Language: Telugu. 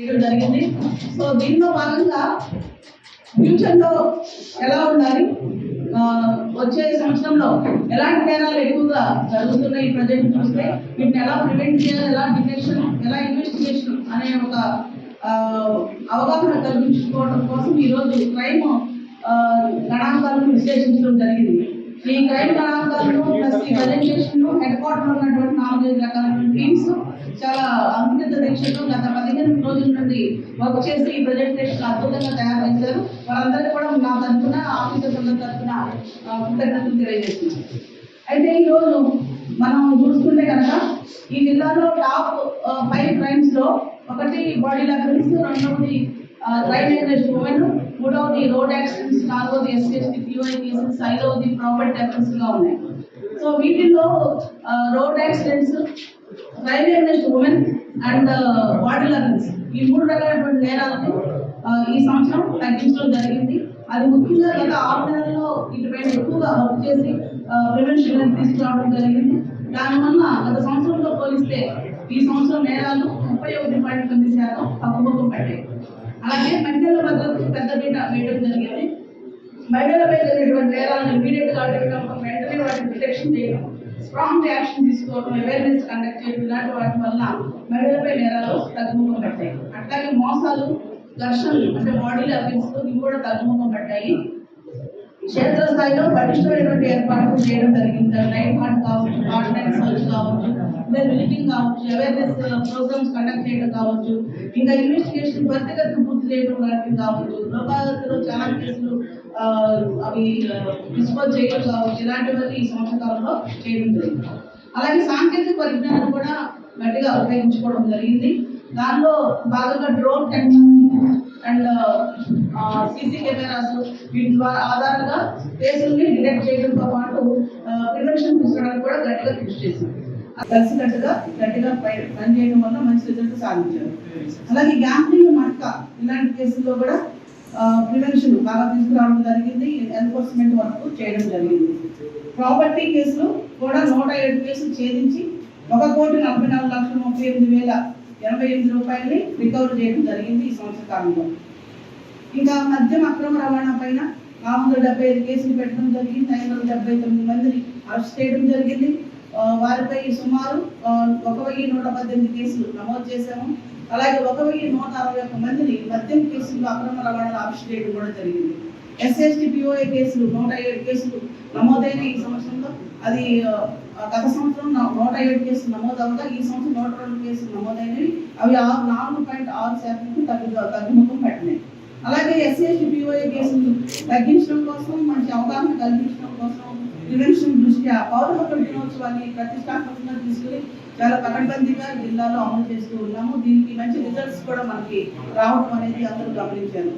చేయడం జరిగింది. సో దీనిలో భాగంగా ఫ్యూచర్లో ఎలా ఉండాలి? వచ్చే సంవత్సరంలో ఎలాంటి నేరాలు ఎక్కువగా జరుగుతున్నాయి ప్రజెంట్ చూస్తే వీటిని ఎలా ప్రివెంట్ చేయాలి? ఎలా డిటెక్షన్ ఎలా ఇన్వెస్టిగేషన్ అనే ఒక అవగాహన కల్పించుకోవడం కోసం ఈరోజు క్రైమ్ గణాంకాలను విశ్లేషించడం జరిగింది. ఈ క్రైమ్ గణాంకాలను ప్లస్ ఈ ప్రజెంటేషన్ హెడ్ క్వార్టర్ ఉన్నటువంటి నాలుగైదు రకాల టీమ్స్ చాలా అంకిత దీక్షతో గత పదిహేను రోజుల నుండి వర్క్ చేసి ఈ ప్రజెంటేషన్ అద్భుతంగా తయారు చేశారు వారందరికీ కూడా నా తరఫున ఆఫీసర్స్ తరఫున కృతజ్ఞతలు తెలియజేస్తున్నాను. అయితే ఈరోజు మనం చూసుకుంటే కనుక ఈ జిల్లాలో టాప్ ఫైవ్ క్రైమ్స్లో ఒకటి బాడీ లెవెల్స్ రెండవది క్రైమ్ అగేన్స్ట్ ఉమెన్ మూడవది రోడ్ యాక్సిడెంట్స్ నాలుగవది ఎస్ఎస్టీ పిఓఐ కేసెస్ ఐదవది ప్రాపర్టీ థెఫ్ట్స్గా ఉన్నాయి. సో వీటిల్లో road accidents railway against women and body learnings ఈ మూడు రకాలైనటువంటి నేరాలను ఈ సంవత్సరం తగ్గించడం జరిగింది. అది ముఖ్యంగా గత ఆరు నెలల్లో వీటిపైన ఎక్కువగా వర్క్ చేసి ప్రివెన్షన్ తీసుకురావడం జరిగింది. దానివల్ల గత సంవత్సరంతో పోలిస్తే ఈ సంవత్సరం నేరాలు ముప్పై ఒకటి పాయింట్ తొమ్మిది శాతం తగ్గుముఖం పడ్డాయి. అలాగే మహిళల భద్రతకు పెద్ద పీట వేయడం జరిగింది. మహిళలపై జరిగినటువంటి నేరాలను ఇమీడియట్ అడగడం వెంటనే వాటిని డిటెక్షన్ చేయడం స్ట్రాంగ్ యాక్షన్ తీసుకోవడం అవేర్నెస్ కండక్ట్ చేయడం ఇలాంటి వాటి వల్ల మహిళలపై నేరాలు తగ్గుముఖం పట్టాయి అట్లాగే మోసాలు ఘర్షణలు అంటే బాడీ అఫెన్స్ ఇవి కూడా తగ్గుముఖం పట్టాయి క్షేత్రస్థాయిలో పటిష్టమైనటువంటి ఏర్పాట్లు చేయడం జరిగింది. నైట్ అవేర్నెస్ ప్రోగ్రామ్స్ కండక్ట్ చేయడం కావచ్చు. ఇంకా ఇన్వెస్టిగేషన్ త్వరితగతిన పూర్తి చేయడం లాంటివి కావచ్చు. లోకాగతిలో చాలా కేసులు అవి డిస్పోజ్ చేయడం కావచ్చు. ఇలాంటివన్నీ ఈ సంవత్సర కాలంలో చేయడం జరిగింది. అలాగే సాంకేతిక పరిజ్ఞానం కూడా గట్టిగా ఉపయోగించుకోవడం జరిగింది. దానిలో భాగంగా drone technology and CC cameras వీటి ద్వారా ఆధారంగా కేసుల్ని డిటెక్ట్ చేయడంతో పాటు ప్రివెన్షన్ తీసుకోవడానికి కూడా గట్టిగా కృషి చేసింది. కలిసికట్టుగా గట్టిగా పై- పనిచేయడం వల్ల మంచి రిజల్ట్ సాధించారు. అలాగే గ్యాంబ్లింగ్ మట్క ఇలాంటి కేసుల్లో కూడా ప్రివెన్షన్ బాగా తీసుకురావడం జరిగింది. ఎన్ఫోర్స్మెంట్ వరకు చేయడం జరిగింది. ప్రాపర్టీ కేసులు కూడా నూట ఏడు కేసులు ఛేదించి ఒక కోటి నలభై నాలుగు లక్షల ముప్పై ఎనిమిది వేల ఎనభై ఎనిమిది రూపాయలని రికవర్ చేయడం జరిగింది ఈ సంవత్సర కాలంలో. ఇంకా మద్యం అక్రమ రవాణా పైన నాలుగు వందల డెబ్బై ఐదు కేసులు పెట్టడం జరిగింది. ఐదు వందల డెబ్బై తొమ్మిది మందిని అరెస్ట్ చేయడం జరిగింది. వారిపై సుమారు ఒక వెయ్యి నూట పద్దెనిమిది కేసులు నమోదు చేశాము. అలాగే ఒక వెయ్యి నూట అరవై ఒక్క మందిని మద్యం కేసుల్లో అక్రమ రవాణాలో అరెస్ట్ చేయడం కూడా జరిగింది. ఎస్ఎస్టీ పిఓఏ కేసులు నూట ఏడు కేసులు నమోదైన ఈ సంవత్సరంలో అది గత సంవత్సరం నూట ఏడు కేసులు నమోదు అవ్వగా ఈ సంవత్సరం నూట రెండు కేసులు నమోదైనవి. అవి ఆరు నాలుగు పాయింట్ ఆరు శాతం తగ్గు తగ్గుముఖం పట్టినాయి. అలాగే ఎస్సీఎస్టీ పిఓఏ కేసులు తగ్గించడం కోసం మంచి అవగాహన కల్పించడం కోసం ప్రివెన్షన్ దృష్ట్యా పౌర హక్కుల దినోత్సవాన్ని ప్రతిష్టాత్మకంగా తీసుకుని చాలా పకడ్బందీగా జిల్లాలో అమలు చేస్తూ ఉన్నాము. దీనికి మంచి రిజల్ట్స్ కూడా మనకి రావడం అనేది అందరూ గమనించారు.